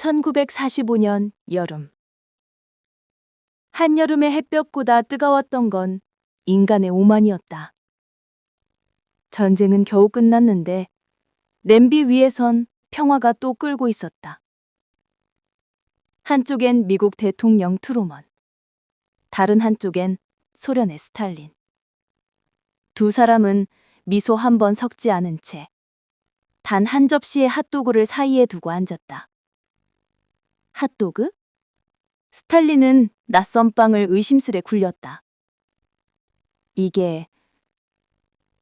1945년 여름. 한여름의 햇볕보다 뜨거웠던 건 인간의 오만이었다. 전쟁은 겨우 끝났는데 냄비 위에선 평화가 또 끓고 있었다. 한쪽엔 미국 대통령 트루먼, 다른 한쪽엔 소련의 스탈린. 두 사람은 미소 한 번 섞지 않은 채 단 한 접시의 핫도그를 사이에 두고 앉았다. 핫도그? 스탈린은 낯선 빵을 의심스레 굴렸다. 이게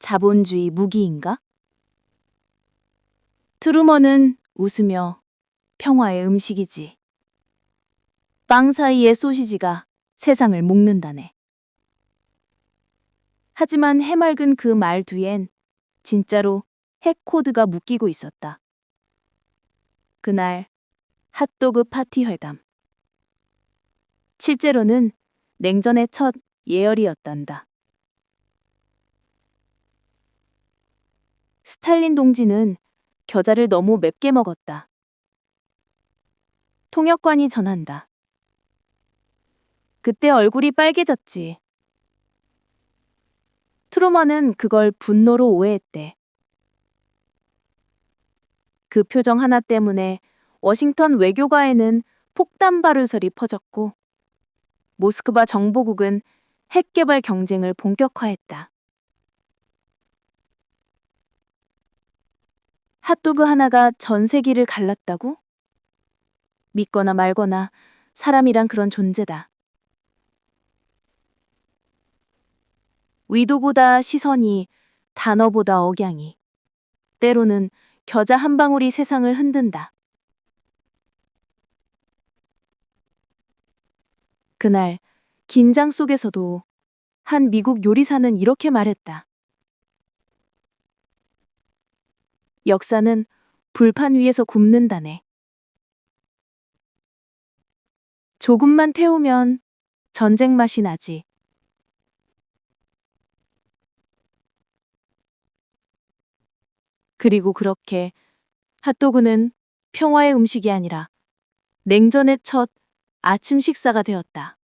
자본주의 무기인가? 트루먼은 웃으며 평화의 음식이지. 빵 사이의 소시지가 세상을 먹는다네. 하지만 해맑은 그 말 뒤엔 진짜로 핵 코드가 묶이고 있었다. 그날 핫도그 파티 회담. 실제로는 냉전의 첫 예열이었단다. 스탈린 동지는 겨자를 너무 맵게 먹었다. 통역관이 전한다. 그때 얼굴이 빨개졌지. 트루먼은 그걸 분노로 오해했대. 그 표정 하나 때문에 워싱턴 외교가에는 폭탄 발효설이 퍼졌고 모스크바 정보국은 핵 개발 경쟁을 본격화했다. 핫도그 하나가 전 세기를 갈랐다고? 믿거나 말거나 사람이란 그런 존재다. 위도보다 시선이, 단어보다 억양이, 때로는 겨자 한 방울이 세상을 흔든다. 그날 긴장 속에서도 한 미국 요리사는 이렇게 말했다. 역사는 불판 위에서 굽는다네. 조금만 태우면 전쟁 맛이 나지. 그리고 그렇게 핫도그는 평화의 음식이 아니라 냉전의 첫 아침 식사가 되었다.